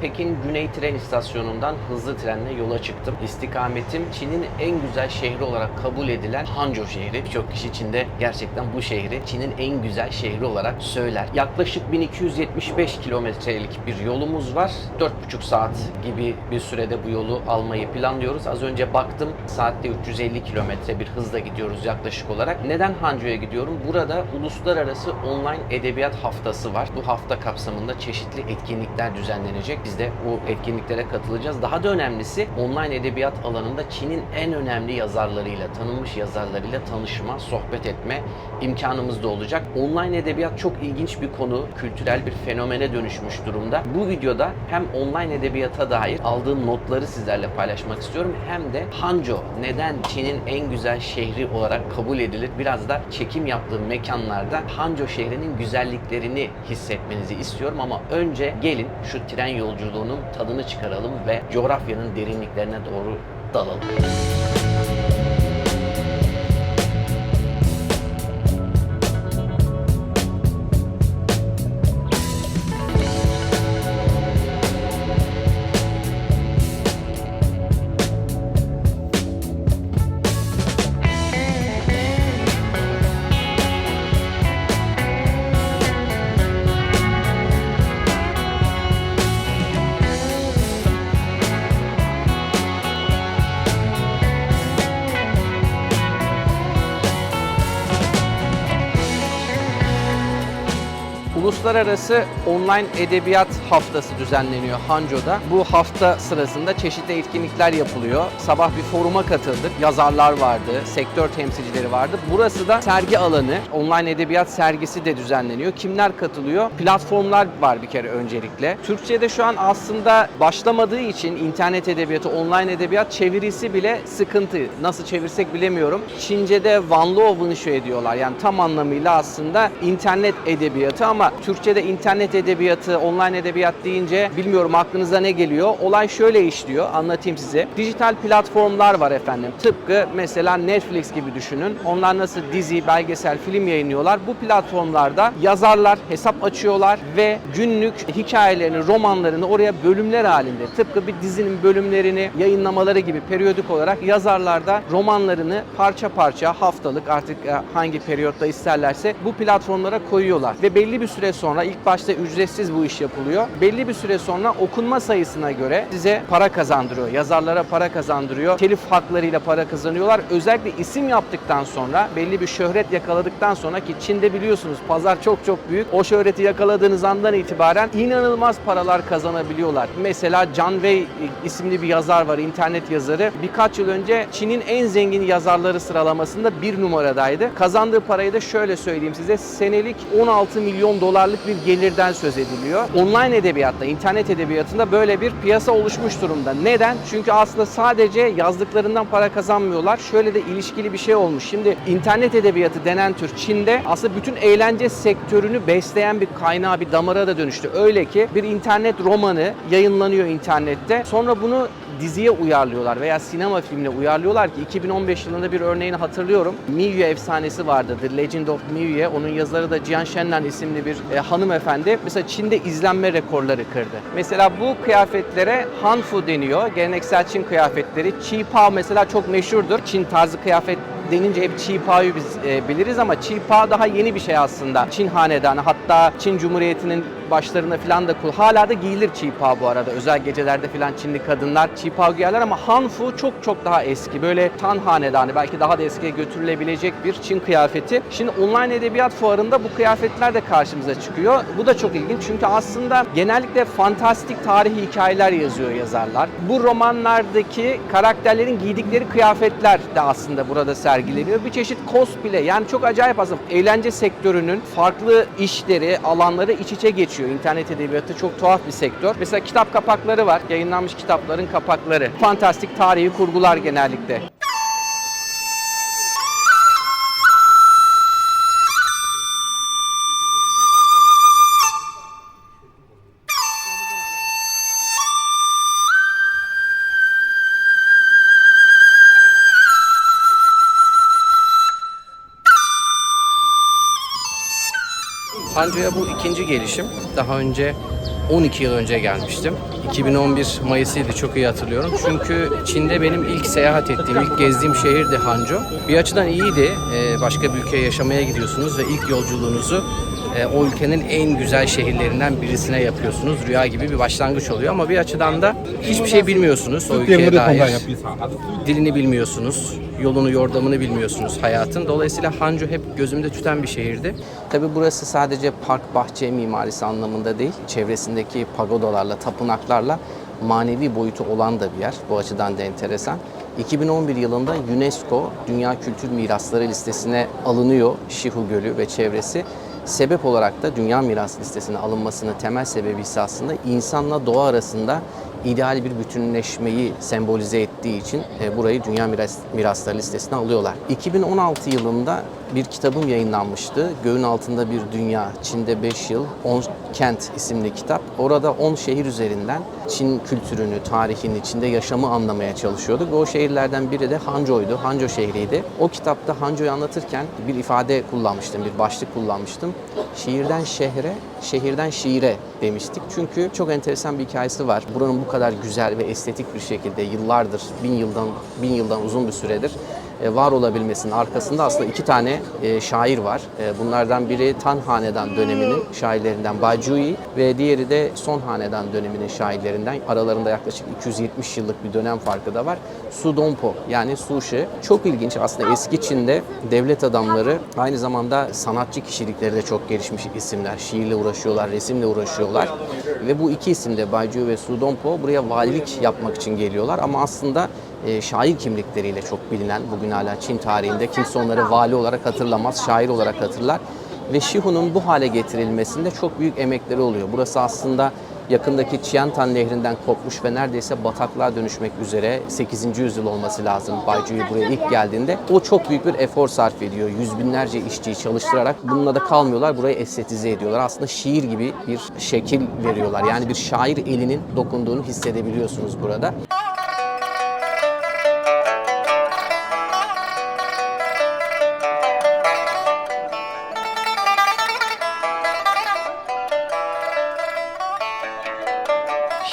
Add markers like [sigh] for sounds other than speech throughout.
Pekin Güney Tren İstasyonu'ndan hızlı trenle yola çıktım. İstikametim Çin'in en güzel şehri olarak kabul edilen Hangzhou şehri. Birçok kişi Çin'de gerçekten bu şehri Çin'in en güzel şehri olarak söyler. Yaklaşık 1275 kilometrelik bir yolumuz var. 4,5 saat gibi bir sürede bu yolu almayı planlıyoruz. Az önce baktım saatte 350 kilometre bir hızla gidiyoruz yaklaşık olarak. Neden Hangzhou'ya gidiyorum? Burada uluslararası online edebiyat haftası var. Bu hafta kapsamında çeşitli etkinlikler düzenlenecek. Biz de bu etkinliklere katılacağız. Daha da önemlisi online edebiyat alanında Çin'in en önemli yazarlarıyla, tanınmış yazarlarıyla tanışma, sohbet etme imkanımız da olacak. Online edebiyat çok ilginç bir konu, kültürel bir fenomene dönüşmüş durumda. Bu videoda hem online edebiyata dair aldığım notları sizlerle paylaşmak istiyorum hem de Hangzhou neden Çin'in en güzel şehri olarak kabul edilir? Biraz da çekim yaptığım mekanlarda Hangzhou şehrinin güzelliklerini hissetmenizi istiyorum ama önce gelin şu tren yolculuğunun tadını çıkaralım ve coğrafyanın derinliklerine doğru dalalım. Uluslararası Online Edebiyat Haftası düzenleniyor Hangzhou'da. Bu hafta sırasında çeşitli etkinlikler yapılıyor. Sabah bir foruma katıldık. Yazarlar vardı, sektör temsilcileri vardı. Burası da sergi alanı. Online edebiyat sergisi de düzenleniyor. Kimler katılıyor? Platformlar var bir kere öncelikle. Türkçe'de şu an aslında başlamadığı için internet edebiyatı, online edebiyat çevirisi bile sıkıntı. Nasıl çevirsek bilemiyorum. Çince'de Wanluo Wunşu ediyorlar. Yani tam anlamıyla aslında internet edebiyatı ama Türkçe'de internet edebiyatı, online edebiyat deyince bilmiyorum aklınıza ne geliyor. Olay şöyle işliyor. Anlatayım size. Dijital platformlar var efendim. Tıpkı mesela Netflix gibi düşünün. Onlar nasıl dizi, belgesel, film yayınlıyorlar. Bu platformlarda yazarlar hesap açıyorlar ve günlük hikayelerini, romanlarını oraya bölümler halinde tıpkı bir dizinin bölümlerini yayınlamaları gibi periyodik olarak yazarlar da romanlarını parça parça haftalık artık e, hangi periyotta isterlerse bu platformlara koyuyorlar ve belli bir süre sonra ilk başta ücretsiz bu iş yapılıyor. Belli bir süre sonra okunma sayısına göre size para kazandırıyor. Yazarlara para kazandırıyor. Telif haklarıyla para kazanıyorlar. Özellikle isim yaptıktan sonra belli bir şöhret yakaladıktan sonra ki Çin'de biliyorsunuz pazar çok çok büyük. O şöhreti yakaladığınız andan itibaren inanılmaz paralar kazanabiliyorlar. Mesela Can Wei isimli bir yazar var, internet yazarı. Birkaç yıl önce Çin'in en zengin yazarları sıralamasında bir numaradaydı. Kazandığı parayı da şöyle söyleyeyim size. Senelik 16 milyon dolarlık bir gelirden söz ediliyor. Online edebiyatta, internet edebiyatında böyle bir piyasa oluşmuş durumda. Neden? Çünkü aslında sadece yazdıklarından para kazanmıyorlar. Şöyle de ilişkili bir şey olmuş. Şimdi internet edebiyatı denen tür Çin'de aslında bütün eğlence sektörünü besleyen bir kaynağı, bir damara da dönüştü. Öyle ki bir internet romanı yayınlanıyor internette. Sonra bunu diziye uyarlıyorlar veya sinema filmine uyarlıyorlar ki 2015 yılında bir örneğini hatırlıyorum. Miyue efsanesi vardı. The Legend of Miyue. Onun yazarı da Jian Shenlan isimli bir e, hanımefendi. Mesela Çin'de izlenme rekorları kırdı. Mesela bu kıyafetlere Hanfu deniyor. Geleneksel Çin kıyafetleri. Qi Pao mesela çok meşhurdur. Çin tarzı kıyafet denince hep Qi Pao'yu biz e, biliriz ama Qi Pao daha yeni bir şey aslında. Çin hanedanı hatta Çin Cumhuriyeti'nin başlarına falan da kul. Hala da giyilir Qi Pao bu arada. Özel gecelerde falan Çinli kadınlar Qi Pao giyerler ama Hanfu çok çok daha eski. Böyle Tan hanedanı belki daha da eskiye götürülebilecek bir Çin kıyafeti. Şimdi online edebiyat fuarında bu kıyafetler de karşımıza çıkıyor. Bu da çok ilginç çünkü aslında genellikle fantastik tarihi hikayeler yazıyor yazarlar. Bu romanlardaki karakterlerin giydikleri kıyafetler de aslında burada sergileniyor. Bir çeşit cosplay yani çok acayip aslında eğlence sektörünün farklı işleri, alanları iç içe geçiyor. İnternet edebiyatı çok tuhaf bir sektör. Mesela kitap kapakları var. Yayınlanmış kitapların kapakları. Fantastik tarihi kurgular genellikle. Hangzhou'ya bu ikinci gelişim. Daha önce 12 yıl önce gelmiştim. 2011 Mayıs'ıydı çok iyi hatırlıyorum. Çünkü Çin'de benim ilk seyahat ettiğim, ilk gezdiğim şehirdi Hangzhou. Bir açıdan iyiydi. Ee, Başka bir ülkeye yaşamaya gidiyorsunuz ve ilk yolculuğunuzu e, o ülkenin en güzel şehirlerinden birisine yapıyorsunuz. Rüya gibi bir başlangıç oluyor ama bir açıdan da hiçbir şey bilmiyorsunuz o ülkeye dair. Dilini bilmiyorsunuz, yolunu yordamını bilmiyorsunuz hayatın. Dolayısıyla Hancu hep gözümde tüten bir şehirdi. Tabii burası sadece park bahçe mimarisi anlamında değil, çevresindeki pagodalarla, tapınaklarla manevi boyutu olan da bir yer. Bu açıdan da enteresan. 2011 yılında UNESCO Dünya Kültür Mirasları listesine alınıyor Şihu Gölü ve çevresi. Sebep olarak da Dünya Miras listesine alınmasının temel sebebi ise aslında insanla doğa arasında ideal bir bütünleşmeyi sembolize ettiği için e, burayı Dünya Miras, Mirasları listesine alıyorlar. 2016 yılında bir kitabım yayınlanmıştı. Göğün Altında Bir Dünya, Çin'de 5 Yıl, 10 Kent isimli kitap. Orada 10 şehir üzerinden Çin kültürünü, tarihini, Çin'de yaşamı anlamaya çalışıyorduk. Ve o şehirlerden biri de Hangzhou'ydu, Hangzhou şehriydi. O kitapta Hangzhou'yu anlatırken bir ifade kullanmıştım, bir başlık kullanmıştım. Şiirden şehre, şehirden şiire demiştik. Çünkü çok enteresan bir hikayesi var. Buranın bu kadar güzel ve estetik bir şekilde yıllardır, bin yıldan bin yıldan uzun bir süredir var olabilmesinin arkasında aslında iki tane e, şair var. E, Bunlardan biri Tan Hanedan döneminin şairlerinden Bajui ve diğeri de Son Hanedan döneminin şairlerinden. Aralarında yaklaşık 270 yıllık bir dönem farkı da var. Su Donpo yani Su Shi. Çok ilginç aslında eski Çin'de devlet adamları aynı zamanda sanatçı kişilikleri de çok gelişmiş isimler. Şiirle uğraşıyorlar, resimle uğraşıyorlar. Ve bu iki isim de Bajui ve Su Donpo buraya valilik yapmak için geliyorlar ama aslında e, şair kimlikleriyle çok bilinen bugün hala Çin tarihinde kimse onları vali olarak hatırlamaz, şair olarak hatırlar. Ve Şihu'nun bu hale getirilmesinde çok büyük emekleri oluyor. Burası aslında yakındaki Qiantan nehrinden kopmuş ve neredeyse bataklığa dönüşmek üzere 8. yüzyıl olması lazım Baijuyi buraya ilk geldiğinde. O çok büyük bir efor sarf ediyor. Yüz binlerce işçiyi çalıştırarak bununla da kalmıyorlar. Burayı estetize ediyorlar. Aslında şiir gibi bir şekil veriyorlar. Yani bir şair elinin dokunduğunu hissedebiliyorsunuz burada.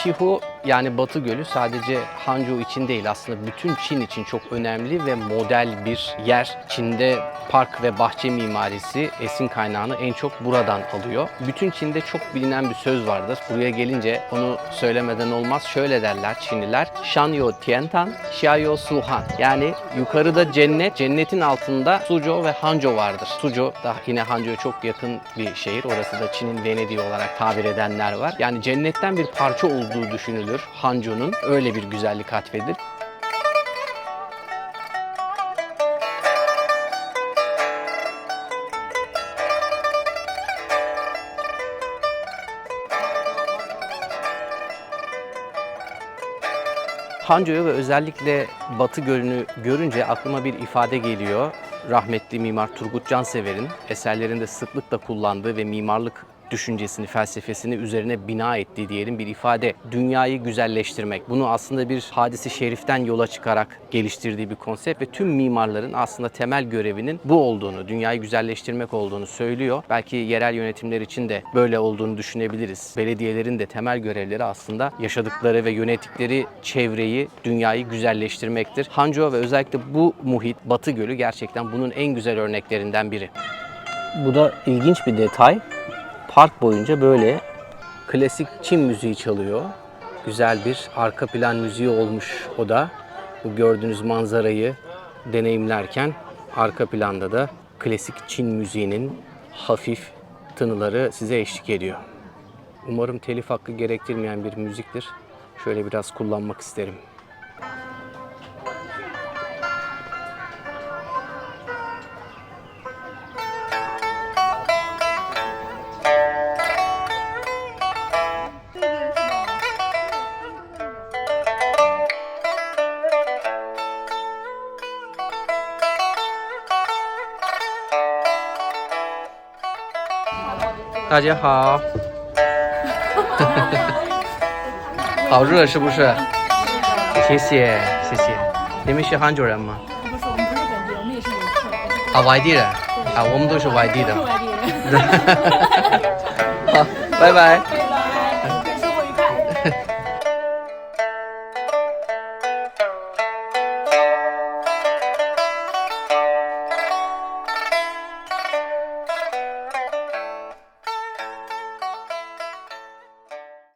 Şihu yani Batı Gölü sadece Hangzhou için değil aslında bütün Çin için çok önemli ve model bir yer. Çin'de park ve bahçe mimarisi esin kaynağını en çok buradan alıyor. Bütün Çin'de çok bilinen bir söz vardır. Buraya gelince onu söylemeden olmaz. Şöyle derler Çinliler. Shanyo Tiantan, Xiaoyo Suhan. Yani yukarıda cennet, cennetin altında Suzhou ve Hangzhou vardır. Suzhou da yine Hangzhou'ya çok yakın bir şehir. Orası da Çin'in Venedik'i olarak tabir edenler var. Yani cennetten bir parça olduğu düşünülür Hangzhou'nun. Öyle bir güzellik atfedilir. Hangzhou'yu ve özellikle Batı Gölü'nü görünce aklıma bir ifade geliyor. Rahmetli mimar Turgut Cansever'in eserlerinde sıklıkla kullandığı ve mimarlık düşüncesini, felsefesini üzerine bina ettiği diyelim bir ifade. Dünyayı güzelleştirmek. Bunu aslında bir hadisi şeriften yola çıkarak geliştirdiği bir konsept ve tüm mimarların aslında temel görevinin bu olduğunu, dünyayı güzelleştirmek olduğunu söylüyor. Belki yerel yönetimler için de böyle olduğunu düşünebiliriz. Belediyelerin de temel görevleri aslında yaşadıkları ve yönettikleri çevreyi, dünyayı güzelleştirmektir. Hangzhou ve özellikle bu muhit, Batı Gölü gerçekten bunun en güzel örneklerinden biri. Bu da ilginç bir detay. Park boyunca böyle klasik Çin müziği çalıyor. Güzel bir arka plan müziği olmuş o da. Bu gördüğünüz manzarayı deneyimlerken arka planda da klasik Çin müziğinin hafif tınıları size eşlik ediyor. Umarım telif hakkı gerektirmeyen bir müziktir. Şöyle biraz kullanmak isterim. 大家好，[laughs] 好热是不是？谢谢谢谢。你们是杭州人吗？不是，我们不是本地，我们也是游客。啊，外地人啊，我们都是外地的。外地人。[laughs] [laughs] Bye bye.